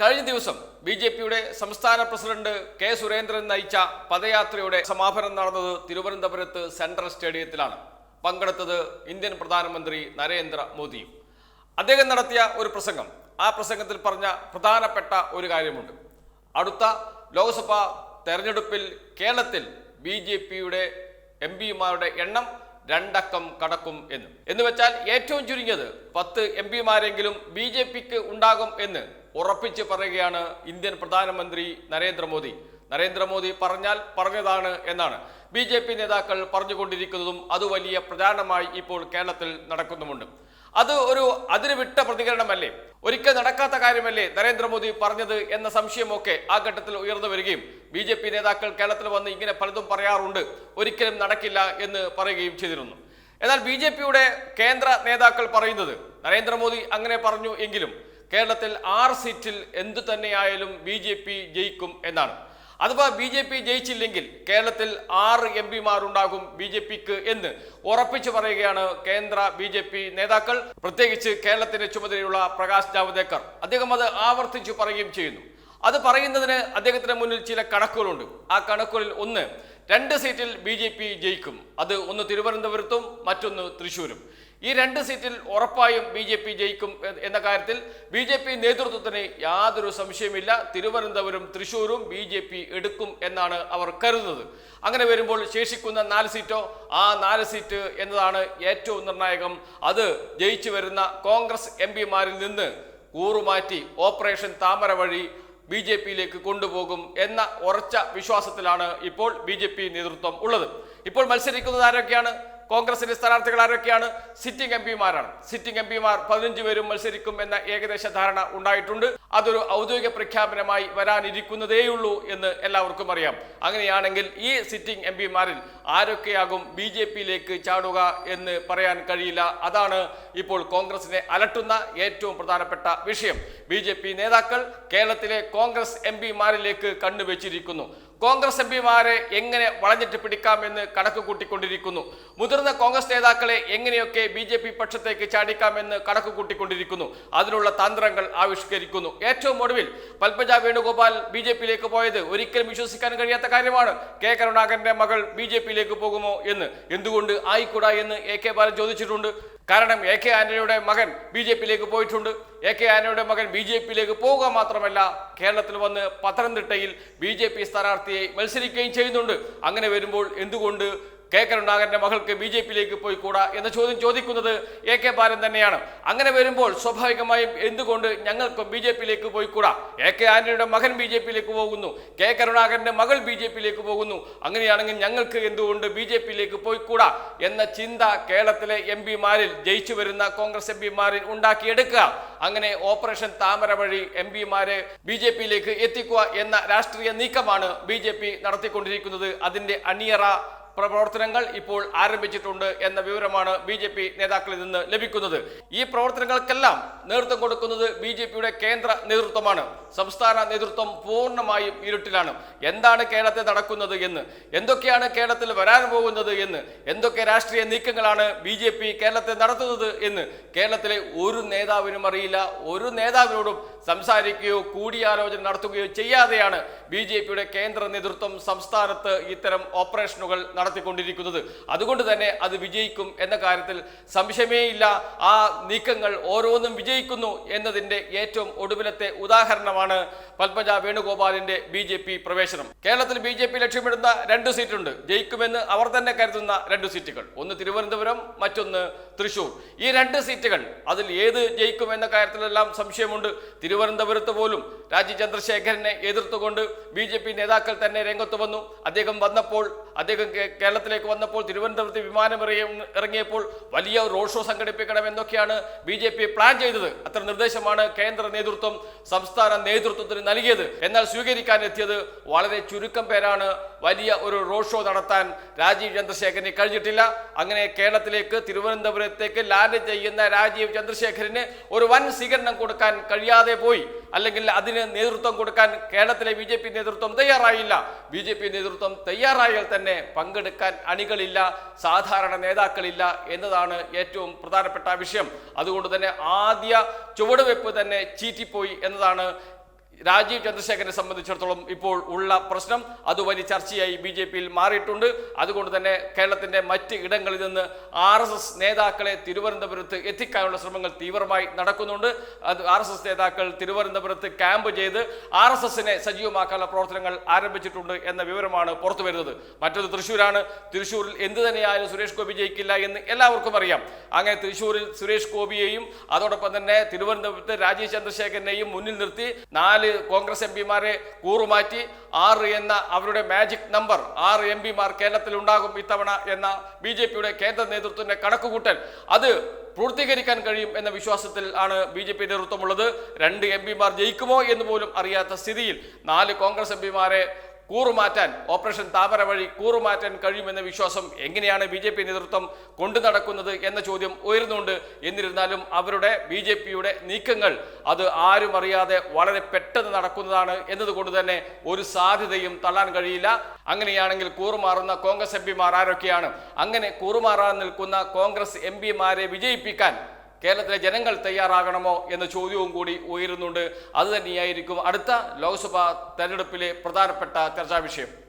കഴിഞ്ഞ ദിവസം B J പിയുടെ സംസ്ഥാന പ്രസിഡന്റ് കെ സുരേന്ദ്രൻ നയിച്ച പദയാത്രയുടെ സമാപനം നടന്നത് തിരുവനന്തപുരത്ത് സെൻട്രൽ സ്റ്റേഡിയത്തിലാണ്. പങ്കെടുത്തത് ഇന്ത്യൻ പ്രധാനമന്ത്രി നരേന്ദ്ര മോദിയും. അദ്ദേഹം നടത്തിയ ഒരു പ്രസംഗം. ആ പ്രസംഗത്തിൽ പറഞ്ഞ പ്രധാനപ്പെട്ട ഒരു കാര്യമുണ്ട്. അടുത്ത ലോക്സഭാ തെരഞ്ഞെടുപ്പിൽ കേരളത്തിൽ ബി ജെ പിയുടെ എം പിമാരുടെ എണ്ണം രണ്ടക്കം കടക്കും എന്ന്. എന്ന് വെച്ചാൽ ഏറ്റവും ചുരുങ്ങിയത് പത്ത് എം പിമാരെങ്കിലും ബി ജെ പിക്ക് ഉണ്ടാകും എന്ന് ഉറപ്പിച്ച് പറയുകയാണ് ഇന്ത്യൻ പ്രധാനമന്ത്രി നരേന്ദ്രമോദി. നരേന്ദ്രമോദി പറഞ്ഞാൽ പറഞ്ഞതാണ് എന്നാണ്. ബി ജെ പി നേതാക്കൾ പറഞ്ഞുകൊണ്ടിരിക്കുന്നതും അത് വലിയ പ്രചാരണമായി ഇപ്പോൾ കേരളത്തിൽ നടക്കുന്നുമുണ്ട്. അത് ഒരു അതിന് വിട്ട പ്രതികരണമല്ലേ? ഒരിക്കൽ നടക്കാത്ത കാര്യമല്ലേ നരേന്ദ്രമോദി പറഞ്ഞത് എന്ന സംശയമൊക്കെ ആ ഘട്ടത്തിൽ ഉയർന്നു വരികയും ബി ജെ പി നേതാക്കൾ കേരളത്തിൽ വന്ന് ഇങ്ങനെ പലതും പറയാറുണ്ട്. ഒരിക്കലും നടക്കില്ല എന്ന് പറയുകയും ചെയ്തിരുന്നു. എന്നാൽ ബി ജെ പിയുടെ കേന്ദ്ര നേതാക്കൾ പറയുന്നത് നരേന്ദ്രമോദി അങ്ങനെ പറഞ്ഞു എങ്കിലും കേരളത്തിൽ ആറ് സീറ്റിൽ എന്തു തന്നെയായാലും ബി ജെ പി ജയിക്കും എന്നാണ്. അഥവാ ബി ജെ പി ജയിച്ചില്ലെങ്കിൽ കേരളത്തിൽ ആറ് എം പിമാരുണ്ടാകും ബി ജെ പിക്ക് എന്ന് ഉറപ്പിച്ചു പറയുകയാണ് കേന്ദ്ര ബി ജെ പി നേതാക്കൾ. പ്രത്യേകിച്ച് കേരളത്തിന്റെ ചുമതലയുള്ള പ്രകാശ് ജാവ്ദേക്കർ. അദ്ദേഹം അത് ആവർത്തിച്ചു പറയുകയും ചെയ്യുന്നു. അത് പറയുന്നതിന് അദ്ദേഹത്തിന് മുന്നിൽ ചില കണക്കുകളുണ്ട്. ആ കണക്കുകളിൽ ഒന്ന് രണ്ട് സീറ്റിൽ ബി ജെ പി ജയിക്കും. അത് ഒന്ന് തിരുവനന്തപുരത്തും മറ്റൊന്ന് തൃശ്ശൂരും. ഈ രണ്ട് സീറ്റിൽ ഉറപ്പായും ബി ജെ പി ജയിക്കും എന്ന കാര്യത്തിൽ ബി ജെ പി നേതൃത്വത്തിന് യാതൊരു സംശയമില്ല തിരുവനന്തപുരം തൃശൂരും ബി ജെ പി എടുക്കും എന്നാണ് അവർ കരുതുന്നത്. അങ്ങനെ വരുമ്പോൾ ശേഷിക്കുന്ന നാല് സീറ്റോ ആ നാല് സീറ്റ് എന്നതാണ് ഏറ്റവും നിർണായകം. അത് ജയിച്ചു വരുന്ന കോൺഗ്രസ് എം പിമാരിൽ നിന്ന് കൂറുമാറ്റി ഓപ്പറേഷൻ താമര വഴി ബി ജെ പിയിലേക്ക് കൊണ്ടുപോകും എന്ന ഉറച്ച വിശ്വാസത്തിലാണ് ഇപ്പോൾ ബി നേതൃത്വം ഉള്ളത്. ഇപ്പോൾ മത്സരിക്കുന്നത് ആരൊക്കെയാണ്? കോൺഗ്രസിന്റെ സ്ഥാനാർത്ഥികൾ ആരൊക്കെയാണ്? സിറ്റിംഗ് എം പിമാരാണ്. സിറ്റിംഗ് എം പിമാർ പതിനഞ്ച് പേരും മത്സരിക്കും എന്ന ഏകദേശ ധാരണ ഉണ്ടായിട്ടുണ്ട്. അതൊരു ഔദ്യോഗിക പ്രഖ്യാപനമായി വരാനിരിക്കുന്നതേയുള്ളൂ എന്ന് എല്ലാവർക്കും അറിയാം. അങ്ങനെയാണെങ്കിൽ ഈ സിറ്റിംഗ് എം പിമാരിൽ ആരൊക്കെയാകും ബി ജെ പിയിലേക്ക് ചാടുക എന്ന് പറയാൻ കഴിയില്ല. അതാണ് ഇപ്പോൾ കോൺഗ്രസിനെ അലട്ടുന്ന ഏറ്റവും പ്രധാനപ്പെട്ട വിഷയം. ബി നേതാക്കൾ കേരളത്തിലെ കോൺഗ്രസ് എം പിമാരിലേക്ക് കണ്ണുവെച്ചിരിക്കുന്നു. കോൺഗ്രസ് എം പിമാരെ എങ്ങനെ വളഞ്ഞിട്ട് പിടിക്കാമെന്ന് കണക്ക് കൂട്ടിക്കൊണ്ടിരിക്കുന്നു. മുതിർന്ന കോൺഗ്രസ് നേതാക്കളെ എങ്ങനെയൊക്കെ ബി ജെ പി പക്ഷത്തേക്ക് ചാടിക്കാമെന്ന് കണക്ക് കൂട്ടിക്കൊണ്ടിരിക്കുന്നു. അതിനുള്ള തന്ത്രങ്ങൾ ആവിഷ്കരിക്കുന്നു. ഏറ്റവും ഒടുവിൽ പത്മജ വേണുഗോപാൽ ബി ജെ പിയിലേക്ക് പോയത് ഒരിക്കലും വിശ്വസിക്കാൻ കഴിയാത്ത കാര്യമാണ്. കെ കരുണാകരന്റെ മകൾ ബി ജെ പിയിലേക്ക് പോകുമോ എന്ന്? എന്തുകൊണ്ട് ആയിക്കൂടാ എന്ന് എ കെ ബാലൻ ചോദിച്ചിട്ടുണ്ട്. കാരണം എ കെ ആന്റണിയുടെ മകൻ ബി ജെ പിയിലേക്ക് പോയിട്ടുണ്ട്. എ കെ ആന്റണിയുടെ മകൻ ബി ജെ പിയിലേക്ക് പോവുക മാത്രമല്ല കേരളത്തിൽ വന്ന് പത്തനംതിട്ടയിൽ ബി ജെ പി സ്ഥാനാർത്ഥിയെ മത്സരിക്കുകയും ചെയ്യുന്നുണ്ട്. അങ്ങനെ വരുമ്പോൾ എന്തുകൊണ്ട് കെ കരുണാകരന്റെ മകൾക്ക് ബി ജെ പിയിലേക്ക് പോയി കൂടാ എന്ന ചോദ്യം ചോദിക്കുന്നത് എ കെ ബാലൻ തന്നെയാണ്. അങ്ങനെ വരുമ്പോൾ സ്വാഭാവികമായും എന്തുകൊണ്ട് ഞങ്ങൾക്ക് ബി ജെ പിയിലേക്ക് പോയി കൂടാ എ കെ ആന്റണിയുടെ മകൻ ബി ജെ പിയിലേക്ക് പോകുന്നു. കെ കരുണാകരന്റെ മകൾ ബി ജെ പിയിലേക്ക് പോകുന്നു. അങ്ങനെയാണെങ്കിൽ ഞങ്ങൾക്ക് എന്തുകൊണ്ട് ബി ജെ പിയിലേക്ക് പോയി കൂടാ എന്ന ചിന്ത കേരളത്തിലെ എം പിമാരിൽ ജയിച്ചു വരുന്ന കോൺഗ്രസ് എം പിമാരിൽ ഉണ്ടാക്കിയെടുക്കുക. അങ്ങനെ ഓപ്പറേഷൻ താമര വഴി എം പിമാരെ ബി ജെ പിയിലേക്ക് എത്തിക്കുക എന്ന രാഷ്ട്രീയ നീക്കമാണ് ബി ജെ പി നടത്തിക്കൊണ്ടിരിക്കുന്നത്. അതിന്റെ അണിയറ പ്രവർത്തനങ്ങൾ ഇപ്പോൾ ആരംഭിച്ചിട്ടുണ്ട് എന്ന വിവരമാണ് ബി ജെ പി നേതാക്കളിൽ നിന്ന് ലഭിക്കുന്നത്. ഈ പ്രവർത്തനങ്ങൾക്കെല്ലാം നേതൃത്വം കൊടുക്കുന്നത് ബി ജെ പിയുടെ കേന്ദ്ര നേതൃത്വമാണ്. സംസ്ഥാന നേതൃത്വം പൂർണമായും ഇരുട്ടിലാണ്. എന്താണ് കേരളത്തിൽ നടക്കുന്നത് എന്ന് എന്തൊക്കെയാണ് കേരളത്തിൽ വരാൻ പോകുന്നത് എന്ന് എന്തൊക്കെ രാഷ്ട്രീയ നീക്കങ്ങളാണ് ബി ജെ പി കേരളത്തിൽ നടത്തുന്നത് എന്ന് കേരളത്തിലെ ഒരു നേതാവിനും അറിയില്ല. ഒരു നേതാവിനോടും സംസാരിക്കുകയോ കൂടിയാലോചന നടത്തുകയോ ചെയ്യാതെയാണ് ബി ജെ പിയുടെ കേന്ദ്ര നേതൃത്വം സംസ്ഥാനത്ത് ഇത്തരം ഓപ്പറേഷനുകൾ നടത്തിക്കൊണ്ടിരിക്കുന്നത്. അതുകൊണ്ട് തന്നെ അത് വിജയിക്കും എന്ന കാര്യത്തിൽ സംശയമേ ഇല്ല. ആ നീക്കങ്ങൾ ഓരോന്നും വിജയിക്കുന്നു എന്നതിന്റെ ഏറ്റവും ഒടുവിലത്തെ ഉദാഹരണമാണ് പത്മജ വേണുഗോപാലിന്റെ ബി ജെ പി പ്രവേശനം. കേരളത്തിൽ ബി ജെ പി ലക്ഷ്യമിടുന്ന രണ്ട് സീറ്റുണ്ട്. ജയിക്കുമെന്ന് അവർ തന്നെ കരുതുന്ന രണ്ട് സീറ്റുകൾ. ഒന്ന് തിരുവനന്തപുരം മറ്റൊന്ന് തൃശൂർ. ഈ രണ്ട് സീറ്റുകൾ അതിൽ ഏത് ജയിക്കും എന്ന കാര്യത്തിലെല്ലാം സംശയമുണ്ട്. തിരുവനന്തപുരത്ത് പോലും രാജി ചന്ദ്രശേഖരനെ എതിർത്തുകൊണ്ട് ബി ജെ പി നേതാക്കൾ തന്നെ രംഗത്ത് വന്നു. അദ്ദേഹം വന്നപ്പോൾ അദ്ദേഹം കേരളത്തിലേക്ക് വന്നപ്പോൾ തിരുവനന്തപുരത്ത് വിമാനം ഇറങ്ങി- ഇറങ്ങിയപ്പോൾ വലിയ റോഡ് ഷോ സംഘടിപ്പിക്കണം എന്നൊക്കെയാണ് ബി ജെ പി പ്ലാൻ ചെയ്തത്. അത്ര നിർദ്ദേശമാണ് കേന്ദ്ര നേതൃത്വം സംസ്ഥാന നേതൃത്വത്തിന് നൽകിയത്. എന്നാൽ സ്വീകരിക്കാൻ എത്തിയത് വളരെ ചുരുക്കം പേരാണ്. വലിയ ഒരു റോഡ് ഷോ നടത്താൻ രാജീവ് ചന്ദ്രശേഖരന് കഴിഞ്ഞിട്ടില്ല. അങ്ങനെ കേരളത്തിലേക്ക് തിരുവനന്തപുരത്തേക്ക് ലാൻഡ് ചെയ്യുന്ന രാജീവ് ചന്ദ്രശേഖരന് ഒരു വൻ സ്വീകരണം കൊടുക്കാൻ കഴിയാതെ പോയി. അല്ലെങ്കിൽ അതിന് നേതൃത്വം കൊടുക്കാൻ കേരളത്തിലെ ബി ജെ പി നേതൃത്വം തയ്യാറായില്ല. ബി ജെ പി നേതൃത്വം തയ്യാറായാൽ തന്നെ പങ്കെടുക്കാൻ അണികളില്ല സാധാരണ നേതാക്കളില്ല എന്നതാണ് ഏറ്റവും പ്രധാനപ്പെട്ട വിഷയം. അതുകൊണ്ട് തന്നെ ആദ്യ ചുവടുവെപ്പ് തന്നെ ചീറ്റിപ്പോയി എന്നതാണ് രാജീവ് ചന്ദ്രശേഖരനെ സംബന്ധിച്ചിടത്തോളം ഇപ്പോൾ ഉള്ള പ്രശ്നം അത് വലിയ ചർച്ചയായി ബി ജെ പിയിൽ മാറിയിട്ടുണ്ട്. അതുകൊണ്ട് തന്നെ കേരളത്തിന്റെ മറ്റ് ഇടങ്ങളിൽ നിന്ന് ആർ എസ് എസ് നേതാക്കളെ തിരുവനന്തപുരത്ത് എത്തിക്കാനുള്ള ശ്രമങ്ങൾ തീവ്രമായി നടക്കുന്നുണ്ട്. അത് ആർ എസ് എസ് നേതാക്കൾ തിരുവനന്തപുരത്ത് ക്യാമ്പ് ചെയ്ത് ആർ എസ് എസിനെ സജീവമാക്കാനുള്ള പ്രവർത്തനങ്ങൾ ആരംഭിച്ചിട്ടുണ്ട് എന്ന വിവരമാണ് പുറത്തു വരുന്നത്. മറ്റൊരു തൃശ്ശൂരാണ്. തൃശ്ശൂരിൽ എന്ത് തന്നെയായാലും സുരേഷ് ഗോപി ജയിക്കില്ല എന്ന് എല്ലാവർക്കും അറിയാം. അങ്ങനെ തൃശ്ശൂരിൽ സുരേഷ് ഗോപിയെയും അതോടൊപ്പം തന്നെ തിരുവനന്തപുരത്ത് രാജീവ് ചന്ദ്രശേഖരനെയും മുന്നിൽ നിർത്തി നാല് കോൺഗ്രസ് എം പിമാരെ കൂറുമാറ്റി ആറ് എന്ന അവരുടെ മാജിക് നമ്പർ ആറ് എം പിമാർ കേരളത്തിൽ ഉണ്ടാകും ഇത്തവണ എന്ന ബി ജെ പിയുടെ കേന്ദ്ര നേതൃത്വത്തിന്റെ കണക്കുകൂട്ടൽ. അത് പൂർത്തീകരിക്കാൻ കഴിയും എന്ന വിശ്വാസത്തിൽ ആണ് ബി ജെ പി നേതൃത്വമുള്ളത്. രണ്ട് എം പിമാർ ജയിക്കുമോ എന്ന് പോലും അറിയാത്ത സ്ഥിതിയിൽ നാല് കോൺഗ്രസ് എം പിമാരെ കൂറുമാറ്റാൻ ഓപ്പറേഷൻ താമര വഴി കൂറുമാറ്റാൻ കഴിയുമെന്ന വിശ്വാസം എങ്ങനെയാണ് ബി ജെ പി നേതൃത്വം കൊണ്ടു നടക്കുന്നത് എന്ന ചോദ്യം ഉയരുന്നുണ്ട്. എന്നിരുന്നാലും അവരുടെ ബി ജെ പിയുടെ നീക്കങ്ങൾ അത് ആരും അറിയാതെ വളരെ പെട്ടെന്ന് നടക്കുന്നതാണ് എന്നതുകൊണ്ട് തന്നെ ഒരു സാധ്യതയും തള്ളാൻ കഴിയില്ല. അങ്ങനെയാണെങ്കിൽ കൂറുമാറുന്ന കോൺഗ്രസ് എം പിമാർ ആരൊക്കെയാണ്? അങ്ങനെ കൂറുമാറാൻ നിൽക്കുന്ന കോൺഗ്രസ് എം പിമാരെ വിജയിപ്പിക്കാൻ കേരളത്തിലെ ജനങ്ങൾ തയ്യാറാകണമോ എന്ന ചോദ്യവും കൂടി ഉയരുന്നുണ്ട്. അതുതന്നെയായിരിക്കും അടുത്ത ലോക്സഭാ തെരഞ്ഞെടുപ്പിലെ പ്രധാനപ്പെട്ട ചർച്ചാ വിഷയം